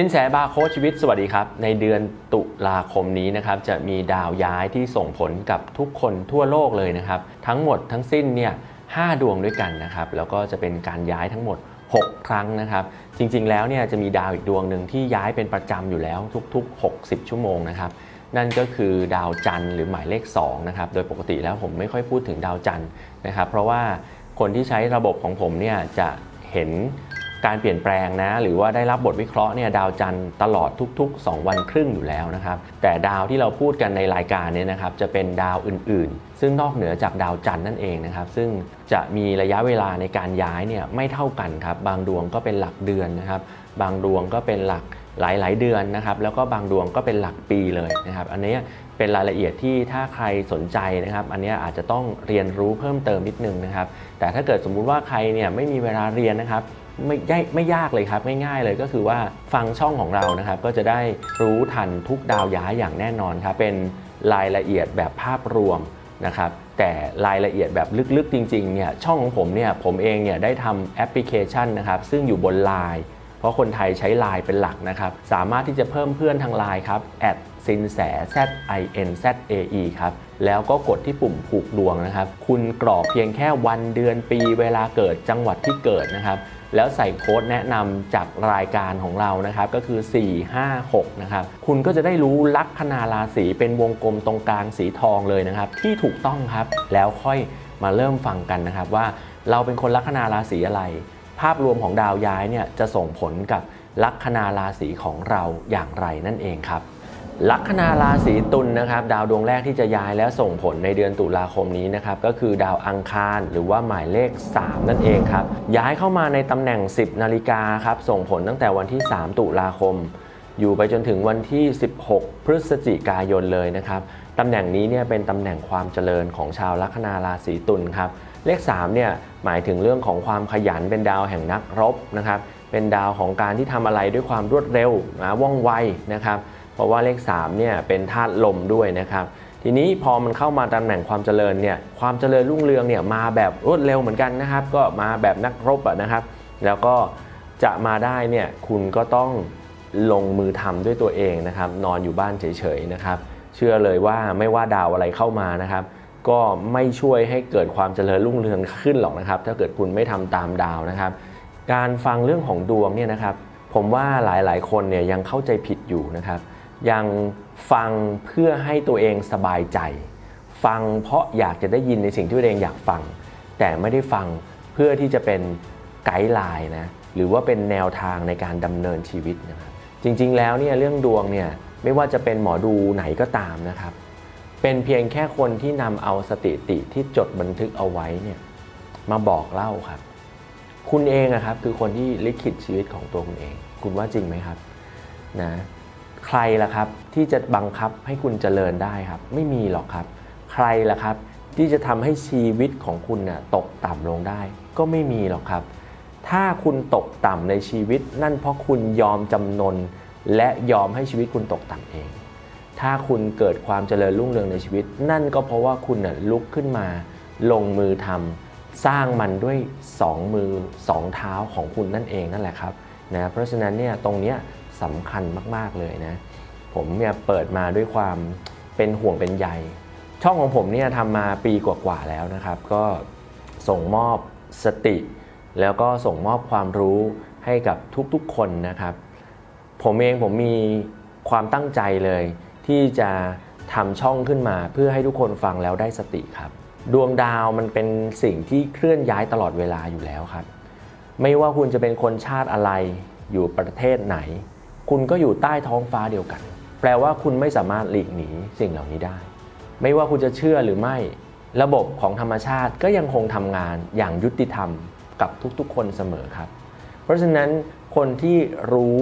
สินแสบาร์โค้ชชีวิตสวัสดีครับ ในเดือนตุลาคมนี้นะครับจะมีดาวย้ายที่ส่งผลกับทุกคนทั่วโลกเลยนะครับ ทั้งหมดทั้งสิ้นเนี่ยห้าดวงด้วยกันนะครับ แล้วก็จะเป็นการย้ายทั้งหมด 6 ครั้งนะครับ จริงๆแล้วเนี่ยจะมีดาวอีกดวงหนึ่งที่ย้ายเป็นประจำอยู่แล้วทุกๆ 60 ชั่วโมงนะครับนั่นก็คือดาวจันทร์หรือหมายเลข2นะครับโดยปกติแล้วผมไม่ค่อยพูดถึงดาวจันทร์นะครับ เพราะว่าคนที่ใช้ระบบของผมเนี่ยจะเห็น การเปลี่ยนแปลงนะ หรือว่าได้รับบทวิเคราะห์เนี่ยดาวจันทร์ตลอดทุก ๆ 2 วันครึ่งอยู่แล้วนะครับ แต่ดาวที่เราพูดกันในรายการเนี่ยนะครับจะเป็นดาวอื่น ๆ ซึ่งนอกเหนือจากดาวจันทร์นั่นเองนะครับ ซึ่งจะมีระยะเวลาในการย้ายเนี่ยไม่เท่ากันครับ บางดวงก็เป็นหลักเดือนนะครับ บางดวงก็เป็นหลักหลาย ๆ เดือนนะครับ แล้วก็บางดวงก็เป็นหลักปีเลยนะครับ อันนี้เป็นรายละเอียดที่ถ้าใครสนใจนะครับ อันนี้อาจจะต้องเรียนรู้เพิ่มเติมนิดนึงนะครับ แต่ถ้าเกิดสมมุติว่าใครเนี่ยไม่มีเวลาเรียนนะครับ ไม่ได้ไม่ยากเลยครับง่ายๆเลยก็คือว่าฟังช่องของเรานะครับก็จะได้รู้ทันทุกดาวย้ายอย่างแน่นอนครับเป็นรายละเอียดแบบภาพรวมนะครับแต่รายละเอียดแบบลึกๆจริงๆเนี่ยช่องของผมเนี่ยผมเองเนี่ยได้ทำแอปพลิเคชันนะครับซึ่งอยู่บน Line เพราะคนไทยใช้ Line เป็นหลักนะครับ สามารถที่จะเพิ่มเพื่อนทาง Line ครับสินแส Z I N Z A E ครับ แล้วก็กดที่ปุ่มผูกดวงนะครับ คุณกรอกเพียงแค่วันเดือนปีเวลาเกิดจังหวัดที่เกิดนะครับ แล้วใส่โค้ดแนะนำจากรายการของเรานะครับ ก็คือ 456 นะครับ คุณก็จะได้รู้ลัคนาราศีเป็นวงกลมตรงกลางสีทองเลยนะครับ ที่ถูกต้องครับ แล้วค่อยมาเริ่มฟังกันนะครับว่าเราเป็นคนลัคนาราศีอะไร ภาพรวมของดาวย้ายเนี่ยจะส่งผลกับลัคนาราศีของเราอย่างไรนั่นเองครับ ลัคนาราศีตุลนะครับดาวดวงแรกที่จะย้ายและส่งผลในเดือนตุลาคมนี้นะครับก็คือดาวอังคารหรือว่าหมายเลข 3 นั่นเองครับย้ายเข้ามาในตำแหน่ง 10 นาฬิกาครับส่งผลตั้งแต่วันที่ 3 ตุลาคม อยู่ไปจนถึงวันที่ 16 พฤศจิกายนเลยนะครับตำแหน่งนี้เนี่ยเป็นตำแหน่งความเจริญของชาวลัคนาราศีตุลครับเลข3เนี่ยหมายถึงเรื่องของความขยันเป็นดาวแห่งนักรบนะครับเป็นดาวของการที่ทำอะไรด้วยความรวดเร็วนะว่องไวนะครับ เพราะว่าเลข3เนี่ยเป็นธาตุลมด้วยนะครับทีนี้พอมันเข้ามาตำแหน่งความเจริญเนี่ยความเจริญรุ่งเรืองเนี่ยมาแบบรวดเร็วเหมือนกันนะครับ ก็มาแบบนักรบะนะครับ แล้วก็จะมาได้เนี่ยคุณก็ต้องลงมือทำด้วยตัวเองนะครับ นอนอยู่บ้านเฉยๆนะครับ เชื่อเลยว่าไม่ว่าดาวอะไรเข้ามานะครับ ก็ไม่ช่วยให้เกิดความเจริญรุ่งเรืองขึ้นหรอกนะครับ ถ้าเกิดคุณไม่ทำตามดาวนะครับ การฟังเรื่องของดวงเนี่ยนะครับ ผมว่าหลายๆ คนเนี่ยยังเข้าใจผิดอยู่นะครับ ยังฟังเพื่อให้ตัวเองสบายใจ ฟังเพราะอยากจะได้ยินในสิ่งที่ตัวเองอยากฟัง แต่ไม่ได้ฟังเพื่อที่จะเป็นไกด์ไลน์นะหรือว่าเป็นแนวทางในการดำเนินชีวิตนะครับจริงๆแล้วเนี่ยเรื่องดวงเนี่ยไม่ว่าจะเป็นหมอดูไหนก็ตามนะครับ เป็นเพียงแค่คนที่นำเอาสถิติที่จดบันทึกเอาไว้เนี่ยมาบอกเล่าครับ คุณเองอะครับคือคนที่ลิขิตชีวิตของตัวคุณเอง คุณว่าจริงไหมครับนะ ใครล่ะครับที่จะบังคับให้คุณเจริญได้ครับ ไม่มีหรอกครับ ใครล่ะครับที่จะทำให้ชีวิตของคุณน่ะตกต่ำลงได้ ก็ไม่มีหรอกครับ ถ้าคุณตกต่ำในชีวิต นั่นเพราะคุณยอมจำนน และยอมให้ชีวิตคุณตกต่ำเอง ถ้าคุณเกิดความเจริญรุ่งเรืองในชีวิต นั่นก็เพราะว่าคุณน่ะลุกขึ้นมา ลงมือทำสร้างมันด้วย 2 มือ 2 เท้าของคุณนั่นเองนั่นแหละครับนะเพราะฉะนั้นเนี่ยตรงเนี้ย สำคัญมากๆเลยนะ ผมเนี่ยเปิดมาด้วยความเป็นห่วงเป็นใยช่องของผมเนี่ยทำมาปีกว่าๆแล้วนะครับ ก็ส่งมอบสติ แล้วก็ส่งมอบความรู้ให้กับทุกๆคนนะครับ ผมเองผมมีความตั้งใจเลย ที่จะทำช่องขึ้นมา เพื่อให้ทุกคนฟังแล้วได้สติครับ ดวงดาวมันเป็นสิ่งที่เคลื่อนย้ายตลอดเวลาอยู่แล้วครับ ไม่ว่าคุณจะเป็นคนชาติอะไรอยู่ประเทศไหน คุณก็อยู่ใต้ท้องฟ้าเดียวกัน แปลว่าคุณไม่สามารถหลีกหนีสิ่งเหล่านี้ได้ ไม่ว่าคุณจะเชื่อหรือไม่ ระบบของธรรมชาติก็ยังคงทำงานอย่างยุติธรรมกับทุกๆ คนเสมอครับ เพราะฉะนั้นคนที่รู้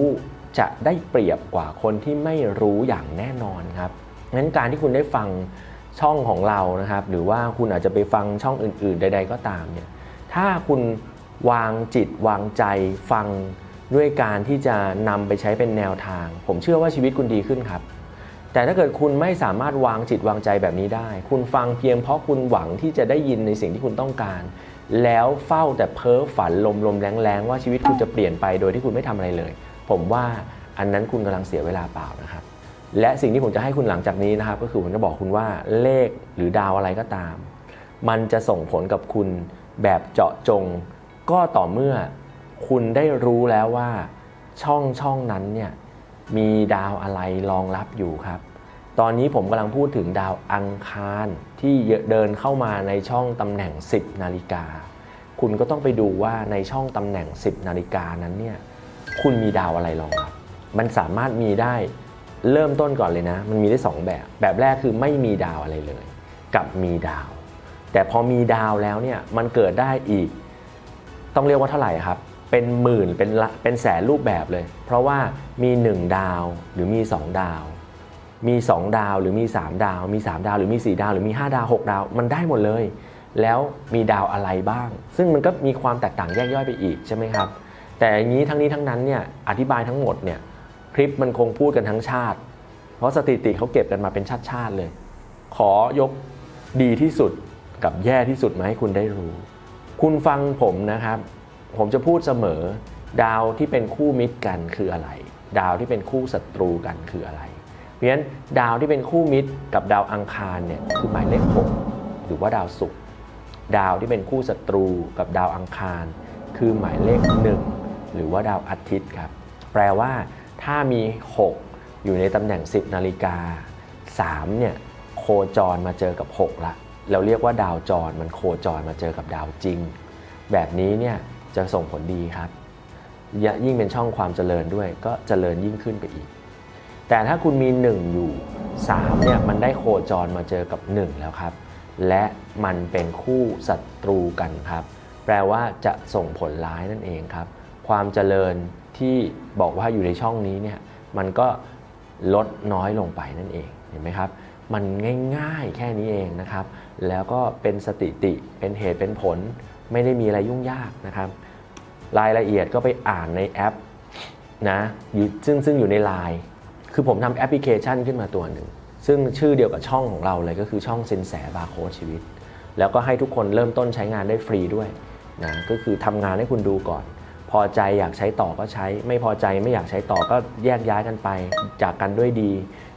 จะได้เปรียบกว่าคนที่ไม่รู้อย่างแน่นอนครับงั้นการที่คุณได้ฟังช่องของเรานะครับ หรือว่าคุณอาจจะไปฟังช่องอื่น ๆ ใด ๆ ก็ตามเนี่ย ถ้าคุณวางจิตวางใจฟัง ด้วยการที่จะนำไปใช้เป็นแนวทาง ผมเชื่อว่าชีวิตคุณดีขึ้นครับ แต่ถ้าเกิดคุณไม่สามารถวางจิตวางใจแบบนี้ได้ คุณฟังเพียงเพราะคุณหวังที่จะได้ยินในสิ่งที่คุณต้องการ แล้วเฝ้าแต่เพ้อฝันลมลมๆแรงๆว่าชีวิตคุณจะเปลี่ยนไปโดยที่คุณไม่ทำอะไรเลย ผมว่าอันนั้นคุณกำลังเสียเวลาเปล่านะครับ และสิ่งที่ผมจะให้คุณหลังจากนี้นะครับ ก็คือผมจะบอกคุณว่าเลขหรือดาวอะไรก็ตาม มันจะส่งผลกับคุณแบบเจาะจงก็ต่อเมื่อ คุณได้รู้แล้วว่าช่องช่องนั้นเนี่ยมีดาวอะไรรองรับอยู่ครับ ตอนนี้ผมกำลังพูดถึงดาวอังคารที่เดินเข้ามาในช่องตำแหน่ง 10 นาฬิกา คุณก็ต้องไปดูว่าในช่องตำแหน่ง 10 นาฬิกานั้นเนี่ยคุณมีดาวอะไรรองรับ มันสามารถมีได้เริ่มต้นก่อนเลยนะ มันมีได้ 2 แบบ แบบแรกคือไม่มีดาวอะไรเลย กับมีดาว แต่พอมีดาวแล้วเนี่ยมันเกิดได้อีก ต้องเรียกว่าเท่าไหร่ครับ เป็นหมื่นเป็นละเป็นแสนรูปแบบเลย เพราะว่ามี 1 ดาวหรือมี 2 ดาว มี 2 ดาวหรือมี 3 ดาว มี 3 ดาวหรือมี 4 ดาว หรือมี 5 ดาว 6 ดาว มันได้หมดเลย แล้วมีดาวอะไรบ้าง ซึ่งมันก็มีความแตกต่างแยกย่อยไปอีกใช่ไหมครับ แต่อย่างนี้ทั้งนี้ทั้งนั้นเนี่ยอธิบายทั้งหมดเนี่ยคลิปมันคงพูดกันทั้งชาติ เพราะสถิติเขาเก็บกันมาเป็นชาติชาติเลย ขอยกดีที่สุดกับแย่ที่สุดมาให้คุณได้รู้ คุณฟังผมนะครับ ผมจะพูดเสมอ ดาวที่เป็นคู่มิตรกันคืออะไร ดาวที่เป็นคู่ศัตรูกันคืออะไร เพราะฉะนั้นดาวที่เป็นคู่มิตรกับดาวอังคารเนี่ยคือหมายเลข6หรือว่าดาวศุกร์ดาวที่เป็นคู่ศัตรูกับดาวอังคาร คือหมายเลข1หรือว่าดาวอาทิตย์ครับ แปลว่าถ้ามี 6 อยู่ในตำแหน่ง 10 นาฬิกา3เนี่ยโคจรมาเจอกับ 6 ละ เราเรียกว่าดาวจรมันโคจรมาเจอกับดาวจริง แบบนี้เนี่ย จะส่งผลดีครับ ยิ่งเป็นช่องความเจริญด้วย ก็เจริญยิ่งขึ้นไปอีก แต่ถ้าคุณมี 1 อยู่3เนี่ยมันได้โคจรมาเจอกับ 1 แล้วครับ และมันเป็นคู่ศัตรูกันครับ แปลว่าจะส่งผลร้ายนั่นเองครับ ความเจริญที่บอกว่าอยู่ในช่องนี้เนี่ยมันก็ลดน้อยลงไปนั่นเองเห็นไหมครับ มันง่ายๆแค่นี้เองนะครับ แล้วก็เป็นสติติเป็นเหตุเป็นผลไม่ได้มีอะไรยุ่งยากนะครับ รายละเอียดก็ไปอ่านในแอปนะซึ่งซึ่งอยู่ในไลน์คือผมทำแอปพลิเคชันขึ้นมาตัวหนึ่ง ซึ่งชื่อเดียวกับช่องของเราเลยก็คือช่องสินแสบาร์โค้ดชีวิต แล้วก็ให้ทุกคนเริ่มต้นใช้งานได้ฟรีด้วยนะก็คือทำงานให้คุณดูก่อน พอใจอยากใช้ต่อก็ใช้ ไม่พอใจไม่อยากใช้ต่อก็แยกย้ายกันไป จากกันด้วยดี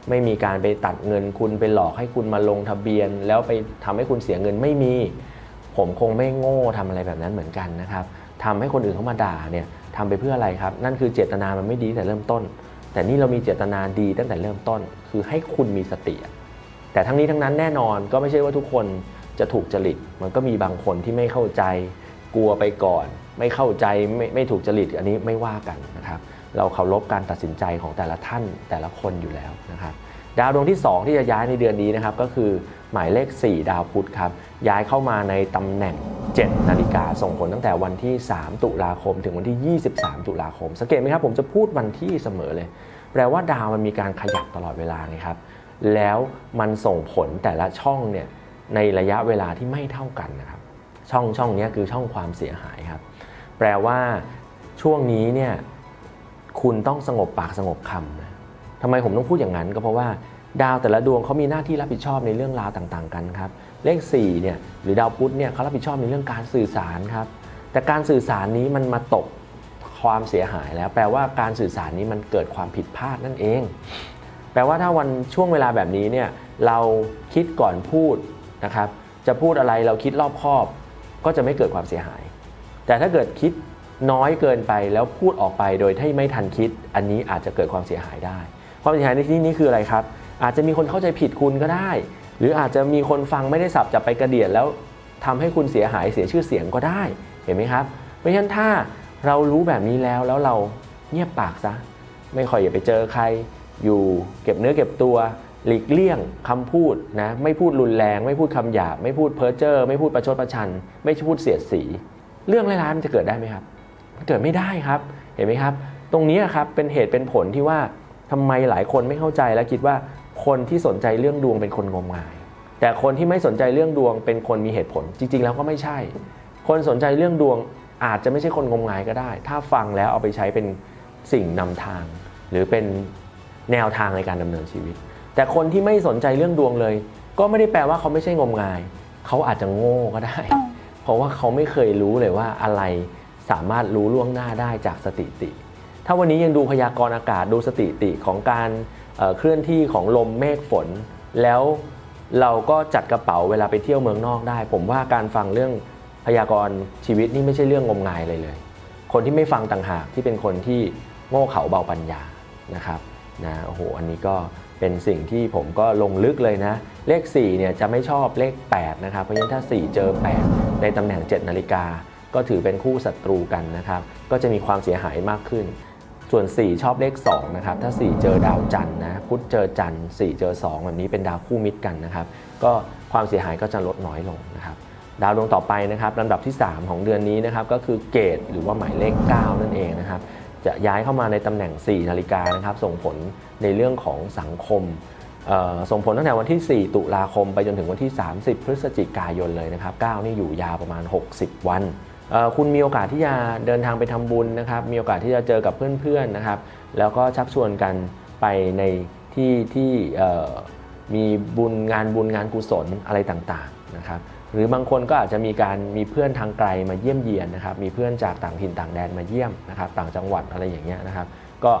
ไม่มีการไปตัดเงินคุณไปหลอกให้คุณมาลงทะเบียน แล้วไปทำให้คุณเสียเงินไม่มี ผมคงไม่โง่ทำอะไรแบบนั้นเหมือนกันนะครับ ทำให้คนอื่นเขามาด่าเนี่ยทำไปเพื่ออะไรครับ นั่นคือเจตนามันไม่ดีแต่เริ่มต้น แต่นี่เรามีเจตนาดีตั้งแต่เริ่มต้น คือให้คุณมีสติ แต่ทั้งนี้ทั้งนั้นแน่นอนก็ไม่ใช่ว่าทุกคนจะถูกจริต มันก็มีบางคนที่ไม่เข้าใจ กลัวไปก่อน ไม่เข้าใจไม่ไม่ถูกจริตอันนี้ไม่ว่ากันนะครับ เราเคารพการตัดสินใจของแต่ละท่านแต่ละคนอยู่แล้วนะครับ ดาวดวงที่ 2 ที่จะย้ายในเดือนนี้นะครับก็คือหมายเลข 4 ดาวพุธครับย้ายเข้ามาในตำแหน่ง 7 นาฬิกาส่งผลตั้งแต่วันที่ 3 ตุลาคม ถึงวันที่ 23 ตุลาคม สังเกตไหมครับผมจะพูดวันที่เสมอเลย แปลว่าดาวมันมีการขยับตลอดเวลาไงครับแล้วมันส่งผลแต่ละช่องเนี่ยในระยะเวลาที่ไม่เท่ากันนะครับช่องช่องนี้คือช่องความเสียหายครับแปลว่าช่วงนี้เนี่ยคุณต้องสงบปากสงบคำนะ ทำไมผมต้องพูดอย่างนั้น ก็เพราะว่าดาวแต่ละดวงเขามีหน้าที่รับผิดชอบในเรื่องราวต่างๆ กันครับเลข4เนี่ยหรือดาวพุธเนี่ยเขารับผิดชอบในเรื่องการสื่อสารครับแต่การสื่อสารนี้มันมาตกความเสียหายแล้ว แปลว่าการสื่อสารนี้มันเกิดความผิดพลาดนั่นเอง แปลว่าถ้าวันช่วงเวลาแบบนี้เนี่ยเราคิดก่อนพูดนะครับจะพูดอะไรเราคิดรอบคอบ ก็จะไม่เกิดความเสียหาย แต่ถ้าเกิดคิดน้อยเกินไปแล้วพูดออกไปโดยที่ไม่ทันคิด อันนี้อาจจะเกิดความเสียหายได้ ความเสียหายในที่นี้คืออะไรครับ อาจจะมีคนเข้าใจผิดคุณก็ได้ หรืออาจจะมีคนฟังไม่ได้สับจับไปกระเดียดแล้วทำให้คุณเสียหายเสียชื่อเสียงก็ได้เห็นไหมครับ เพราะฉะนั้นถ้าเรารู้แบบนี้แล้วแล้วเราเงียบปากซะ ไม่ค่อยอย่าไปเจอใคร อยู่เก็บเนื้อเก็บตัว หลีกเลี่ยงคำพูดนะไม่พูดรุนแรง ไม่พูดคำหยาบ ไม่พูดเพ้อเจ้อไม่พูดประชดประชัน ไม่พูดเสียดสี เรื่องร้ายๆมันจะเกิดได้ไหมครับ มันเกิดไม่ได้ครับเห็นไหมครับ ตรงนี้ครับเป็นเหตุเป็นผลที่ว่า ทำไมหลายคนไม่เข้าใจและคิดว่าคนที่สนใจเรื่องดวงเป็นคนงมงาย แต่คนที่ไม่สนใจเรื่องดวงเป็นคนมีเหตุผล จริง ๆ แล้วก็ไม่ใช่ คนสนใจเรื่องดวงอาจจะไม่ใช่คนงมงายก็ได้ ถ้าฟังแล้วเอาไปใช้เป็นสิ่งนำทาง หรือเป็นแนวทางในการดำเนินชีวิต แต่คนที่ไม่สนใจเรื่องดวงเลย ก็ไม่ได้แปลว่าเขาไม่ใช่งมงาย เขาอาจจะโง่ก็ได้ เพราะว่าเขาไม่เคยรู้เลยว่าอะไรสามารถรู้ล่วงหน้าได้จากสถิติ ถ้าวันนี้ยังดูพยากรณ์อากาศดูสถิติของการเเคลื่อนที่ของลมเมฆฝน แล้วเราก็จัดกระเป๋าเวลาไปเที่ยวเมืองนอกได้ ผมว่าการฟังเรื่องพยากรณ์ชีวิตนี่ไม่ใช่เรื่องงมงายเลยเลย คนที่ไม่ฟังต่างหากที่เป็นคนที่โง่เขลาเบาปัญญานะครับนะโอ้โหอันนี้ก็เป็นสิ่งที่ผมก็ลงลึกเลยนะ เลข4เนี่ยจะไม่ชอบเลข 8 นะครับ เพราะฉะนั้นถ้า 4 เจอ 8 ในตำแหน่ง 7 นาฬิกา ก็ถือเป็นคู่ศัตรูกันนะครับ ก็จะมีความเสียหายมากขึ้น ส่วน 4 ชอบเลข2นะครับถ้า 4 เจอดาวจันทร์นะพุธเจอจันทร์4เจอ 2 แบบนี้เป็นดาวคู่มิตรกันนะครับก็ความเสียหายก็จะลดน้อยลงนะครับดาวดวงต่อไปนะครับลำดับที่ 3 ของเดือนนี้นะครับก็คือเกตหรือว่าหมายเลข 9 นั่นเองนะครับจะย้ายเข้ามาในตำแหน่ง 4 นาฬิกานะครับส่งผลในเรื่องของสังคมส่งผลตั้งแต่วันที่ 4 ตุลาคมไปจนถึงวันที่ 30 พฤศจิกายนเลยนะครับ 9 นี่อยู่ยาวประมาณ 60 วัน คุณมีโอกาสที่จะเดินทางไปทำบุญนะครับ มีโอกาสที่จะเจอกับเพื่อนๆนะครับ แล้วก็ชักชวนกันไปในที่ที่มีบุญงานบุญงานกุศลอะไรต่างๆนะครับหรือบางคนก็อาจจะมีการมีเพื่อนทางไกลมาเยี่ยมเยียนนะครับ มีเพื่อนจากต่างถิ่นต่างแดนมาเยี่ยมนะครับ ต่างจังหวัดอะไรอย่างเงี้ยนะครับ ก็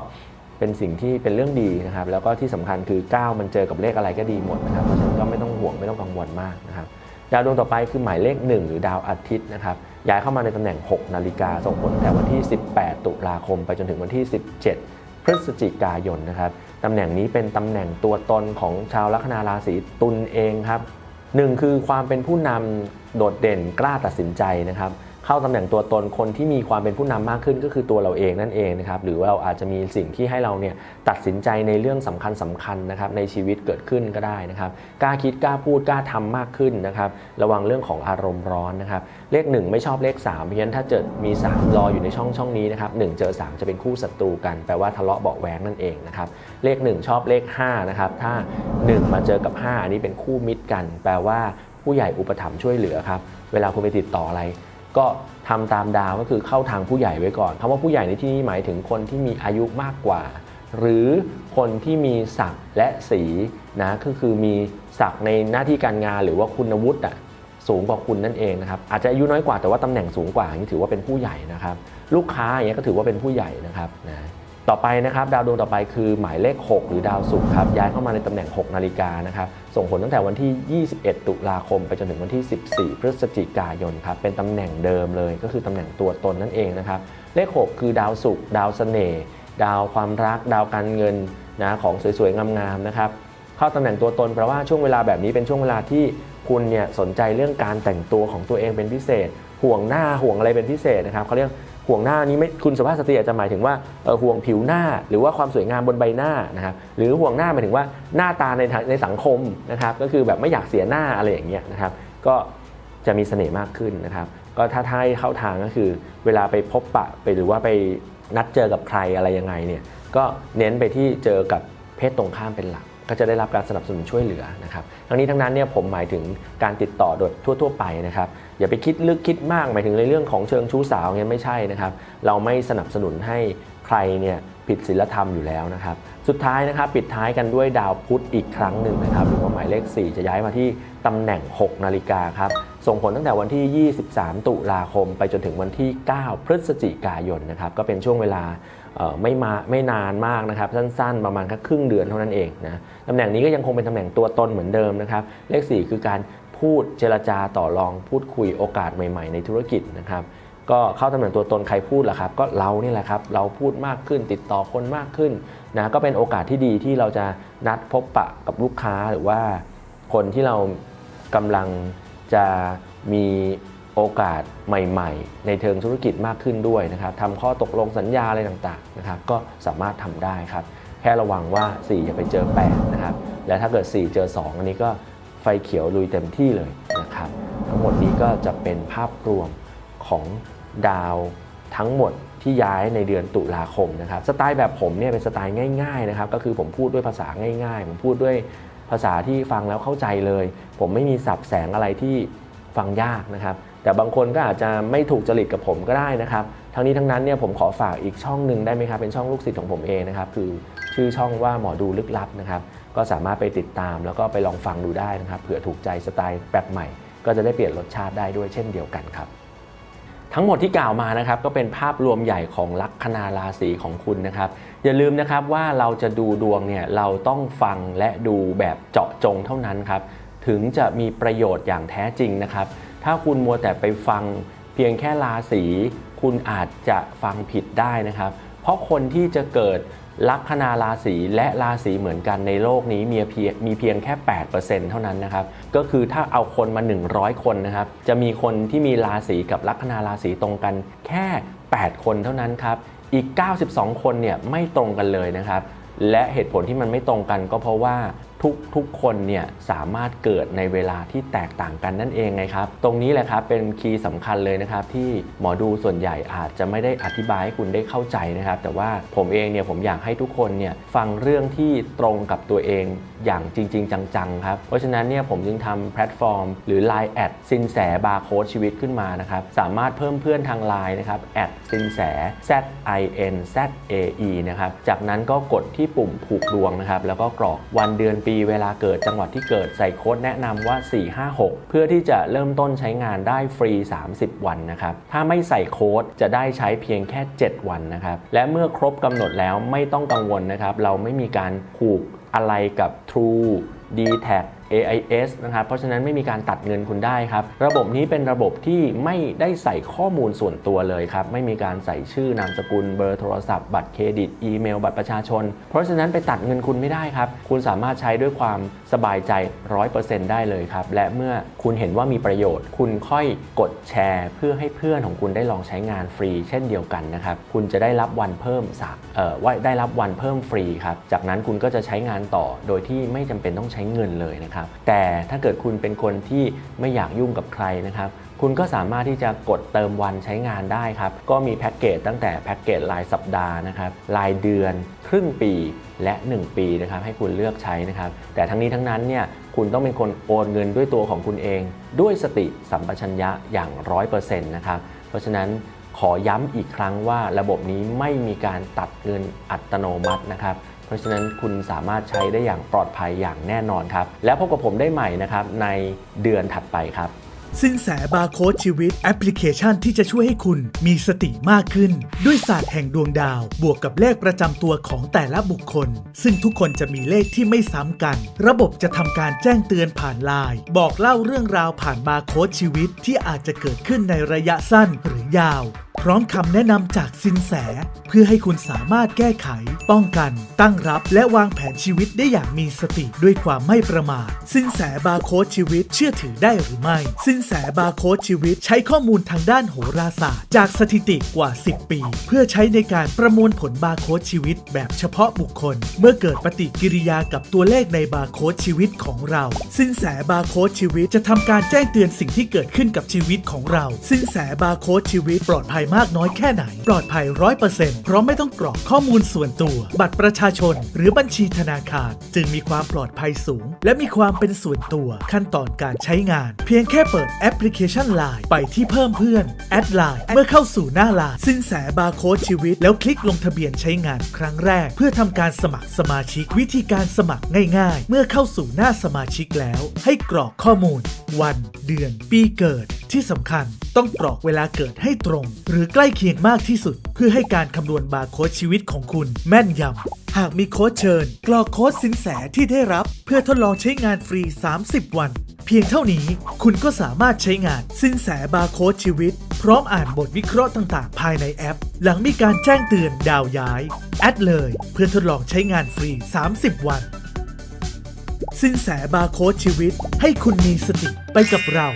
เป็นสิ่งที่เป็นเรื่องดีนะครับ แล้วก็ที่สำคัญคือ 9 มันเจอกับเลขอะไรก็ดีหมดนะครับเพราะฉะนั้นก็ไม่ต้องห่วงไม่ต้องกังวลมากนะครับ ดาวดวงต่อไปคือหมายเลข 1 หรือดาวอาทิตย์นะครับ ย้ายเข้ามาในตำแหน่ง 6 นาฬิกาส่งผลแต่วันที่ 18 ตุลาคม ไปจนถึงวันที่ 17 พฤศจิกายนนะครับตำแหน่งนี้เป็นตำแหน่งตัวตนของชาวลัคนาราศีตุลเองครับหนึ่งคือความเป็นผู้นำโดดเด่นกล้าตัดสินใจนะครับ เข้าตำแหน่งตัวตนคนที่มีความเป็นผู้นำมากขึ้นก็คือตัวเราเองนั่นเองนะครับหรือว่าเราอาจจะมีสิ่งที่ให้เราเนี่ยตัดสินใจในเรื่องสำคัญสคัญๆนะครับในชีวิตเกิดขึ้นก็ได้นะครับกล้าคิดกล้าพูดกล้าทำมากขึ้นนะครับระวังเรื่องของอารมณ์ร้อนนะครับเลข 1 ไม่ชอบเลข 3 เพราะฉะนั้นถ้าเกิดมี3รออยู่ในช่องช่องนี้นะครับ1เจอ 3 จะเป็นคู่ศัตรูกันแปลว่าทะเลาะเบาะแวงนั่นเองนะครับเลข 1 ชอบเลข5นะครับถ้า 1 มาเจอกับ 5 อันนี้เป็นคู่มิตรกัน แปลว่าผู้ใหญ่อุปถัมภ์ช่วยเหลือครับเวลาคุณไปติดต่ออะไร ก็ทำตามดาวก็คือเข้าทางผู้ใหญ่ไว้ก่อนคำว่าผู้ใหญ่ในที่นี้หมายถึงคนที่มีอายุมากกว่า หรือคนที่มีศักดิ์และสีนะก็คือมีศักดิ์ในหน้าที่การงานหรือว่าคุณวุฒิอะสูงกว่าคุณนั่นเองนะครับอาจจะอายุน้อยกว่าแต่ว่าตำแหน่งสูงกว่าอย่างนี้ถือว่าเป็นผู้ใหญ่นะครับ ลูกค้าอย่างเงี้ยก็ถือว่าเป็นผู้ใหญ่นะครับนะ ต่อไปนะครับดาวดวงต่อไปคือหมายเลข 6 หรือดาวศุกร์ครับย้ายเข้ามาในตำแหน่ง 6 นาฬิกานะครับส่งผลตั้งแต่วันที่ 21 ตุลาคม ไปจนถึงวันที่ 14 พฤศจิกายนครับเป็นตำแหน่งเดิมเลย ก็คือตำแหน่งตัวตนนั่นเองนะครับเลข 6 คือดาวศุกร์ดาวเสน่ห์ดาวความรัก ดาวการเงินนะของสวยๆงามๆนะครับเข้าตำแหน่งตัวตนแปลว่าช่วงเวลาแบบนี้เป็นช่วงเวลาที่คุณเนี่ยสนใจเรื่องการแต่งตัวของตัวเองเป็นพิเศษ ห่วงหน้าห่วงอะไรเป็นพิเศษนะครับเขาเรียก ห่วงหน้านี้ไม่คุณสุภาพสตรีอาจจะหมายถึงว่าห่วงผิวหน้า หรือว่าความสวยงามบนใบหน้านะครับหรือห่วงหน้าหมายถึงว่าหน้าตาในทางในสังคมนะครับก็คือแบบไม่อยากเสียหน้าอะไรอย่างเงี้ยนะครับก็จะมีเสน่ห์มากขึ้นนะครับก็ถ้าถ้าให้เข้าทางก็คือ เวลาไปพบปะไปหรือว่าไปนัดเจอกับใครอะไรยังไงเนี่ยก็เน้นไปที่เจอกับเพศตรงข้ามเป็นหลัก ก็จะได้รับการสนับสนุนช่วยเหลือนะครับทั้งนี้ทั้งนั้นเนี่ยผมหมายถึงการติดต่อโดยทั่ว ๆ ไปนะครับอย่าไปคิดลึกคิดมากหมายถึงในเรื่องของเชิงชู้สาวเนี่ยไม่ใช่นะครับเราไม่สนับสนุนให้ใครเนี่ยผิดศีลธรรมอยู่แล้วนะครับสุดท้ายนะครับปิดท้ายกันด้วยดาวพุธอีกครั้งหนึ่งนะครับหรือว่าหมายเลข 4 จะย้ายมาที่ตำแหน่ง 6 นาฬิกาครับส่งผลตั้งแต่วันที่ 23 ตุลาคม ไปจนถึงวันที่ 9 พฤศจิกายนนะครับก็เป็นช่วงเวลา ไม่มาไม่นานมากนะครับสั้นๆ ประมาณแค่ครึ่งเดือนเท่านั้นเองนะตำแหน่งนี้ก็ยังคงเป็นตำแหน่งตัวตนเหมือนเดิมนะครับเลข 4 คือการพูดเจรจาต่อรองพูดคุยโอกาสใหม่ๆ ในธุรกิจนะครับก็เข้าตำแหน่งตัวตนใครพูดล่ะครับก็เรานี่แหละครับเราพูดมากขึ้นติดต่อคนมากขึ้นนะก็เป็นโอกาสที่ดีที่เราจะนัดพบปะกับลูกค้าหรือว่าคนที่เรากำลังจะมี โอกาสใหม่ๆ ในเชิงธุรกิจมากขึ้นด้วยนะครับทำข้อตกลงสัญญาอะไรต่างๆนะครับก็สามารถทำได้ครับ แค่ระวังว่า4จะไปเจอ 8 นะครับ และถ้าเกิด 4 เจอ 2 อันนี้ก็ไฟเขียวลุยเต็มที่เลยนะครับ ทั้งหมดนี้ก็จะเป็นภาพรวมของดาวทั้งหมดที่ย้ายในเดือนตุลาคมนะครับสไตล์แบบผมเนี่ยเป็นสไตล์ง่ายๆนะครับก็คือผมพูดด้วยภาษาง่าย ๆ ผมพูดด้วยภาษาที่ฟังแล้วเข้าใจเลย ผมไม่มีสับแสงอะไรที่ฟังยากนะครับ แต่บางคนก็อาจจะไม่ถูกจริตกับผมก็ได้นะครับ ทั้งนี้ทั้งนั้นเนี่ยผมขอฝากอีกช่องหนึ่งได้ไหมครับ เป็นช่องลูกศิษย์ของผมเองนะครับ คือชื่อช่องว่าหมอดูลึกลับนะครับ ก็สามารถไปติดตามแล้วก็ไปลองฟังดูได้นะครับ เผื่อถูกใจสไตล์แบบใหม่ ก็จะได้เปลี่ยนรสชาติได้ด้วยเช่นเดียวกันครับ ทั้งหมดที่กล่าวมานะครับก็เป็นภาพรวมใหญ่ของลัคนาราศีของคุณนะครับ อย่าลืมนะครับว่าเราจะดูดวงเนี่ยเราต้องฟังและดูแบบเจาะจงเท่านั้นครับ ถึงจะมีประโยชน์อย่างแท้จริงนะครับ ถ้าคุณมัวแต่ไปฟังเพียงแค่ราศีคุณอาจจะฟังผิดได้นะครับ เพราะคนที่จะเกิดลัคนาราศีและราศีเหมือนกันในโลกนี้มีเพียงมีเพียงแค่ 8%เท่านั้นนะครับ ก็คือถ้าเอาคนมา 100 คนนะครับ จะมีคนที่มีราศีกับลัคนาราศีตรงกันแค่ 8 คนเท่านั้นครับ อีก 92 คนเนี่ยไม่ตรงกันเลยนะครับ และเหตุผลที่มันไม่ตรงกันก็เพราะว่า ทุกทุกคนเนี่ยสามารถเกิดในเวลาที่แตกต่างกันนั่นเองไงครับ ตรงนี้แหละครับเป็นคีย์สำคัญเลยนะครับ ที่หมอดูส่วนใหญ่อาจจะไม่ได้อธิบายให้คุณได้เข้าใจนะครับ แต่ว่าผมเองเนี่ยผมอยากให้ทุกคนเนี่ยฟังเรื่องที่ตรงกับตัวเองอย่างจริง ๆ จังๆครับ เพราะฉะนั้นเนี่ยผมจึงทำแพลตฟอร์ม หรือ Line แอดสินแสบาร์โค้ดชีวิตขึ้นมานะครับสามารถเพิ่มเพื่อนทาง Line นะครับแอดสินแส Z I N Z A E นะครับจากนั้นก็กดที่ปุ่มผูกดวงนะครับแล้วก็กรอกวันเดือนปีเวลาเกิดจังหวัดที่เกิดใส่โค้ดแนะนำว่า 456 เพื่อที่จะเริ่มต้นใช้งานได้ฟรี 30 วันนะครับ ถ้าไม่ใส่โค้ดจะได้ใช้เพียงแค่ 7 วันนะครับ และเมื่อครบกำหนดแล้วไม่ต้องกังวลนะครับ เราไม่มีการผูกอะไรกับ True d t a c AIS นะครับ เพราะฉะนั้นไม่มีการตัดเงินคุณได้ครับ ระบบนี้เป็นระบบที่ไม่ได้ใส่ข้อมูลส่วนตัวเลยครับ ไม่มีการใส่ชื่อนามสกุล เบอร์โทรศัพท์ บัตรเครดิต อีเมล บัตรประชาชน เพราะฉะนั้นไปตัดเงินคุณไม่ได้ครับ คุณสามารถใช้ด้วยความสบายใจ 100%ได้เลยครับ และเมื่อคุณเห็นว่ามีประโยชน์ คุณค่อยกดแชร์ เพื่อให้เพื่อนของคุณได้ลองใช้งานฟรี เช่นเดียวกันนะครับ คุณจะได้รับวันเพิ่มสักเอ่อว่าได้รับวันเพิ่มฟรีครับ จากนั้นคุณก็จะใช้งานต่อ โดยที่ไม่จำเป็นต้องใช้เงินเลยนะครับแต่ถ้าเกิดคุณเป็นคนที่ไม่อยากยุ่งกับใครนะครับ คุณก็สามารถที่จะกดเติมวันใช้งานได้ครับ ก็มีแพ็กเกจตั้งแต่แพ็กเกจรายสัปดาห์นะครับรายเดือน ครึ่งปีและ 1 ปีนะครับให้คุณเลือกใช้นะครับ แต่ทั้งนี้ทั้งนั้นเนี่ยคุณต้องเป็นคนโอนเงินด้วยตัวของคุณเอง ด้วยสติสัมปชัญญะอย่าง 100%นะครับ เพราะฉะนั้นขอย้ำอีกครั้งว่าระบบนี้ไม่มีการตัดเงินอัตโนมัตินะครับ เพราะฉะนั้นคุณสามารถใช้ได้อย่างปลอดภัยอย่างแน่นอนครับ แล้วพบกับผมได้ใหม่นะครับในเดือนถัดไปครับ สินแสบาร์โค้ดชีวิตแอปพลิเคชันที่จะช่วยให้คุณมีสติมากขึ้น ด้วยศาสตร์แห่งดวงดาว บวกกับเลขประจำตัวของแต่ละบุคคล ซึ่งทุกคนจะมีเลขที่ไม่ซ้ำกัน ระบบจะทำการแจ้งเตือนผ่านไลน์บอกเล่าเรื่องราวผ่านบาร์โค้ดชีวิตที่อาจจะเกิดขึ้นในระยะสั้นหรือยาว พร้อมคำแนะนำจากสินแส เพื่อให้คุณสามารถแก้ไข ป้องกัน ตั้งรับและวางแผนชีวิตได้อย่างมีสติด้วยความไม่ประมาทสินแสบาร์โค้ดชีวิตเชื่อถือได้หรือไม่สินนแสบาร์โค้ดชีวิต ใช้ข้อมูลทางด้านโหราศาสตร์ จากสถิติกว่า 10 ปี เพื่อใช้ในการประมวลผลบาร์โค้ดชีวิต แบบเฉพาะบุคคล เมื่อเกิดปฏิกิริยากับตัวเลขในบาร์โค้ดชีวิตของเรา สินแสบาร์โค้ดชีวิตจะทำการแจ้งเตือนสิ่งที่เกิดขึ้นกับชีวิตของเรา สินแสบาร์โค้ดชีวิตปลอดภัยมากน้อยแค่ไหน ปลอดภัยร้อยเปอร์เซ็นต์เพราะไม่ต้องกรอกข้อมูลส่วนตัว บัตรประชาชน หรือบัญชีธนาคาร จึงมีความปลอดภัยสูง และมีความเป็นส่วนตัวขั้นตอนการใช้งาน เพียงแค่เปิดแอปพลิเคชัน Line ไปที่เพิ่มเพื่อน แอดไลน์เมื่อเข้าสู่หน้าไลน์สินแสบาร์โค้ดชีวิต แล้วคลิกลงทะเบียนใช้งานครั้งแรก เพื่อทำการสมัครสมาชิกวิธีการสมัครง่าย ๆ เมื่อเข้าสู่หน้าสมาชิกแล้ว ให้กรอกข้อมูล วัน เดือน ปีเกิดที่สำคัญต้องกรอกเวลาเกิดให้ตรง หรือใกล้เคียงมากที่สุด เพื่อให้การคำนวณบาร์โค้ดชีวิตของคุณแม่นยำ หากมีโค้ดเชิญ กรอกโค้ดสินแสที่ได้รับ เพื่อทดลองใช้งานฟรี 30 วัน พียงเท่านี้คุณก็สามารถใช้งานสินแสบาร์โค้ดชีวิต พร้อมอ่านบทวิเคราะห์ต่างๆ ภายในแอป หลังมีการแจ้งเตือนดาวย้าย แอดเลย เพื่อทดลองใช้งานฟรี 30 วัน สินแสบาร์โค้ดชีวิต ให้คุณมีสติไปกับเรา